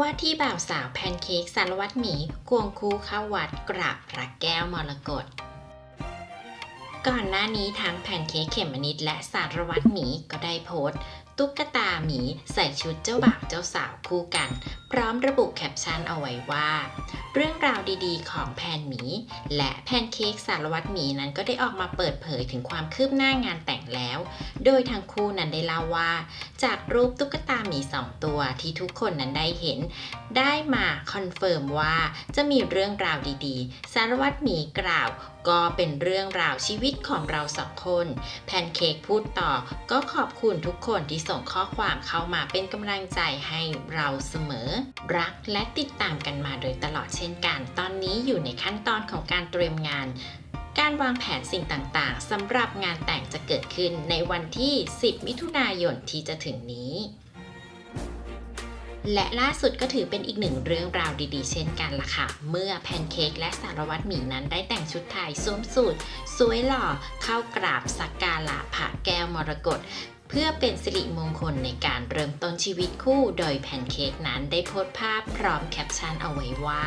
ว่าที่บ่าวสาวแพนเค้กสารวัตรหมีควงคู่เข้าวัดกราบพระแก้วมรกตก่อนหน้านี้ทั้งแพนเค้กเขมมนิดและสารวัตรหมีก็ได้โพสต์ ตุ๊กตาหมีใส่ชุดเจ้าบ่าวเจ้าสาวคู่กัน พร้อมระบุแคปชั่นเอาไว้ว่า เรื่องราวดีๆ ของแพนหมี และแพนเค้กสารวัตรหมีนั้นก็ได้ออกมาเปิดเผยถึงความคืบหน้างานแต่งแล้ว โดยทั้งคู่นั้นได้เล่าว่า จากรูปตุ๊กตาหมีสองตัวที่ทุกคนนั้นได้เห็น ได้มาคอนเฟิร์มว่าจะมีเรื่องราวดีๆ สารวัตรหมีกล่าว ก็เป็นเรื่องราวชีวิตของเราสองคน แพนเค้กพูดต่อ ก็ขอบคุณทุกคนที่ส่งข้อความเข้ามาเป็นกำลังใจให้เราเสมอ รักและติดตามกันมาโดยตลอดเช่นกัน ตอนนี้อยู่ในขั้นตอนของการเตรียมงาน การวางแผนสิ่งต่างๆสำหรับงานแต่งจะเกิดขึ้นในวันที่ 10 มิถุนายนที่จะถึงนี้ และล่าสุดก็ถือเป็นอีกหนึ่งเรื่องราวดีๆ เช่นกันล่ะค่ะ เมื่อแพนเค้กและสารวัตรหมีนั้นได้แต่งชุดไทยสวมสูทสวยหล่อเข้ากราบสักการะพระแก้วมรกตเพื่อเป็นสิริมงคลในการเริ่มต้นชีวิตคู่ โดยแพนเค้กนั้นได้โพสต์ภาพพร้อมแคปชั่นเอาไว้ว่า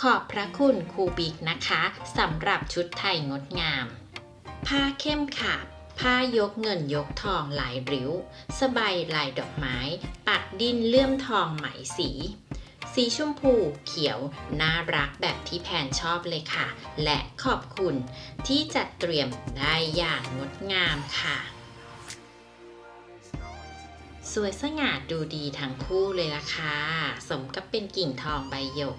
ขอบพระคุณครูบิ๊กนะคะสำหรับชุดไทยงดงาม ผ้าเข้มขาบผ้ายกเงินยกทองหลายริ้ว สบายลายดอกไม้ ปักดินเลื่อมทองไหมสี สีชมพูเขียว น่ารักแบบที่แพนชอบเลยค่ะ และขอบคุณที่จัดเตรียมได้อย่างงดงามค่ะ สวยสง่าดูดีทั้งคู่เลยล่ะค่ะ สมกับเป็นกิ่งทองใบหยก